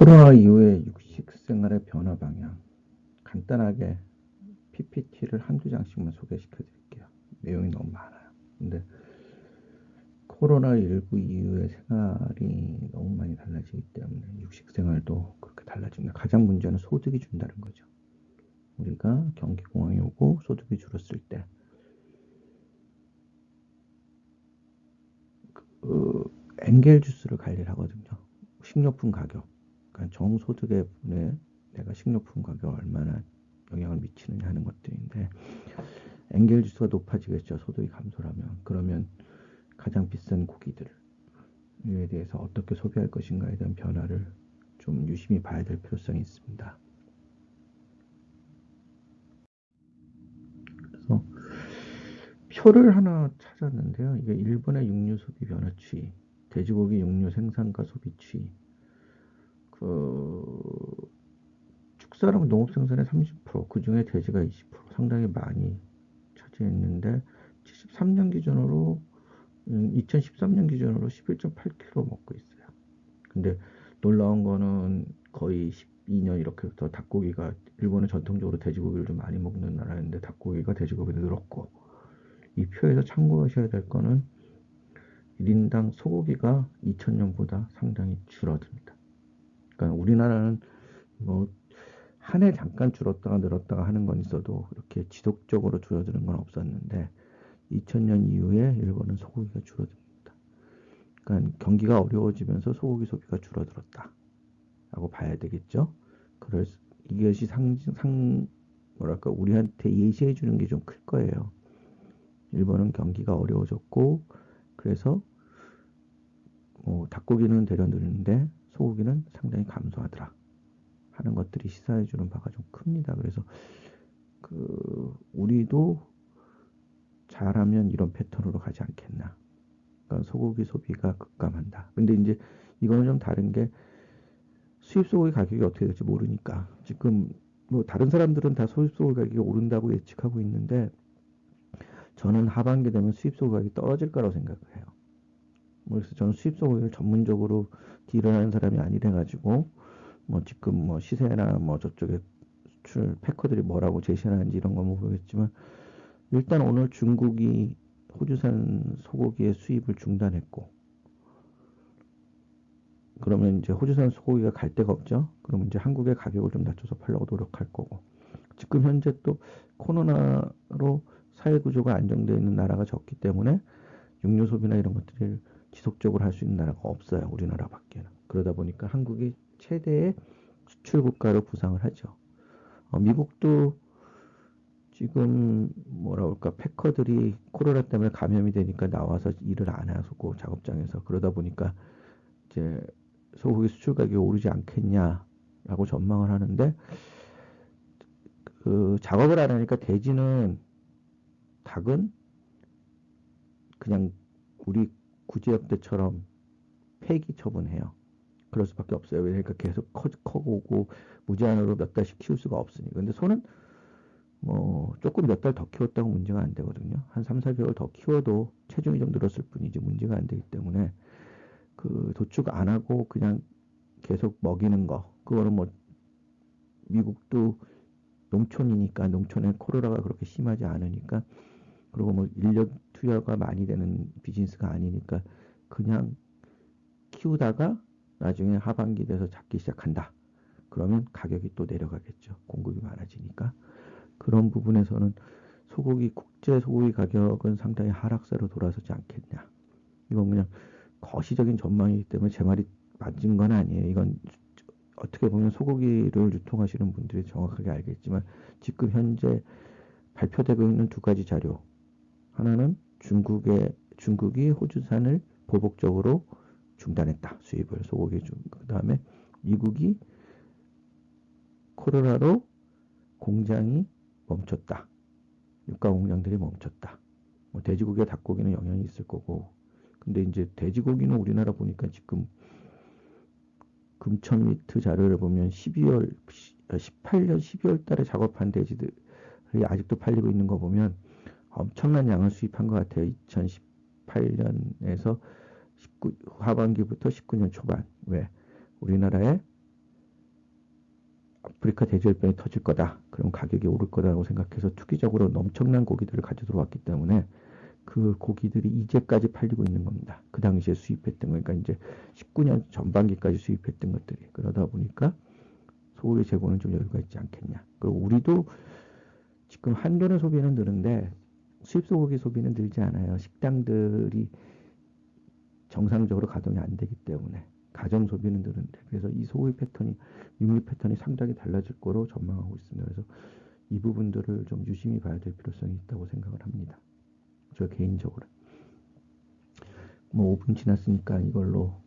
코로나 이후에 육식 생활의 변화 방향 간단하게 PPT를 한두 장씩만 소개시켜 드릴게요. 내용이 너무 많아요. 근데 코로나19 이후에 생활이 너무 많이 달라지기 때문에 육식 생활도 그렇게 달라집니다. 가장 문제는 소득이 준다는 거죠. 우리가 경기 공황이 오고 소득이 줄었을 때 그, 엔겔 주스를 관리를 하거든요. 식료품 가격. 분에 내가 식료품 가격 얼마나 영향을 미치느냐 하는 것들인데 엔겔 지수가 높아지겠죠. 소득이 감소라면. 그러면 가장 비싼 고기들에 대해서 어떻게 소비할 것인가에 대한 변화를 좀 유심히 봐야 될 필요성이 있습니다. 그래서 표를 하나 찾았는데요. 이게 일본의 육류 소비 변화 추이, 돼지고기 육류 생산과 소비 추이, 그 축사랑 농업 생산의 30%, 그 중에 돼지가 20% 상당히 많이 차지했는데 73년 기준으로 2013년 음, 기준으로 11.8kg 먹고 있어요. 근데 놀라운 거는 거의 12년 이렇게부터 닭고기가 일본은 전통적으로 돼지고기를 좀 많이 먹는 나라인데 닭고기가 돼지고기도 늘었고 이 표에서 참고하셔야 될 거는 1인당 소고기가 2000년보다 상당히 줄어듭니다. 그러니까 우리나라는 뭐 한 해 잠깐 줄었다가 늘었다가 하는 건 있어도 이렇게 지속적으로 줄어드는 건 없었는데 2000년 이후에 일본은 소고기가 줄어듭니다. 그러니까 경기가 어려워지면서 소고기 소비가 줄어들었다. 라고 봐야 되겠죠. 그래서 이것이 상, 상, 뭐랄까, 우리한테 예시해 주는 게 좀 클 거예요. 일본은 경기가 어려워졌고, 그래서, 뭐, 닭고기는 대려 느는데 소고기는 상당히 감소하더라. 하는 것들이 시사해 주는 바가 좀 큽니다. 그래서, 그, 우리도 잘하면 이런 패턴으로 가지 않겠나. 그러니까 소고기 소비가 급감한다. 근데 이제 이거는 좀 다른 게 수입 소고기 가격이 어떻게 될지 모르니까 지금 뭐 다른 사람들은 다 수입 소고기 가격이 오른다고 예측하고 있는데 저는 하반기 되면 수입 소고기 가격이 떨어질 거라고 생각을 해요. 뭐 그래서 저는 수입 소 고기를 전문적으로 딜을 하는 사람이 아니래 가지고 뭐 지금 뭐 시세나 뭐 저쪽에 수출 패커들이 뭐라고 제시하는지 이런 건 모르겠지만 일단 오늘 중국이 호주산 소고기의 수입을 중단했고 그러면 이제 호주산 소고기가 갈 데가 없죠. 그러면 이제 한국의 가격을 좀 낮춰서 팔려고 노력할 거고 지금 현재 또 코로나로 사회 구조가 안정되어 있는 나라가 적기 때문에 육류 소비나 이런 것들을 지속적으로 할 수 있는 나라가 없어요. 우리나라밖에는. 그러다 보니까 한국이 최대의 수출 국가로 부상을 하죠. 어, 미국도 지금 뭐라 그럴까 패커들이 코로나 때문에 감염이 되니까 나와서 일을 안 하고 작업장에서 그러다 보니까 이제 소고기 수출 가격이 오르지 않겠냐라고 전망을 하는데 그 작업을 안 하니까 돼지는 닭은 그냥 우리 구제역 때처럼 폐기 처분해요. 그럴 수밖에 없어요. 그러니까 계속 커, 커오고 무제한으로 몇 달씩 키울 수가 없으니까. 근데 소는 뭐 조금 몇 달 더 키웠다고 문제가 안 되거든요. 한 3, 4개월 더 키워도 체중이 좀 늘었을 뿐이지 문제가 안 되기 때문에 그 도축 안 하고 그냥 계속 먹이는 거 그거는 뭐 미국도 농촌이니까 농촌에 코로나가 그렇게 심하지 않으니까 그리고 뭐 인력 투여가 많이 되는 비즈니스가 아니니까 그냥 키우다가 나중에 하반기 돼서 잡기 시작한다. 그러면 가격이 또 내려가겠죠. 공급이 많아지니까. 그런 부분에서는 소고기 국제 소고기 가격은 상당히 하락세로 돌아서지 않겠냐. 이건 그냥 거시적인 전망이기 때문에 제 말이 맞은 건 아니에요. 이건 어떻게 보면 소고기를 유통하시는 분들이 정확하게 알겠지만 지금 현재 발표되고 있는 두 가지 자료. 하나는 중국의 중국이 호주산을 보복적으로 중단했다. 수입을 소고기 중. 그다음에 미국이 코로나로 공장이 멈췄다. 육가 공장들이 멈췄다. 뭐 돼지고기와 닭고기는 영향이 있을 거고. 근데 이제 돼지고기는 우리나라 보니까 지금 금천미트 자료를 보면 12월 18년 12월 달에 작업한 돼지들이 아직도 팔리고 있는 거 보면 엄청난 양을 수입한 것 같아요. 2018년에서 19, 하반기부터 19년 초반 왜 우리나라에 아프리카 돼지열병이 터질 거다. 그럼 가격이 오를 거다라고 생각해서 투기적으로 엄청난 고기들을 가져 들어왔기 때문에 그 고기들이 이제까지 팔리고 있는 겁니다. 그 당시에 수입했던 거니까 이제 19년 전반기까지 수입했던 것들이 그러다 보니까 소고기 재고는 좀 여유가 있지 않겠냐. 그리고 우리도 지금 한돈의 소비는 늘은데 수입 소고기 소비는 늘지 않아요. 식당들이 정상적으로 가동이 안 되기 때문에 가정 소비는 늘는데 그래서 이 소비 패턴이 육류 패턴이 상당히 달라질 거로 전망하고 있습니다. 그래서 이 부분들을 좀 유심히 봐야 될 필요성이 있다고 생각을 합니다. 저 개인적으로 뭐 5분 지났으니까 이걸로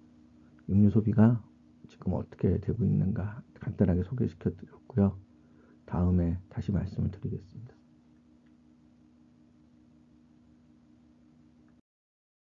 육류 소비가 지금 어떻게 되고 있는가 간단하게 소개시켜 드렸고요. 다음에 다시 말씀을 드리겠습니다.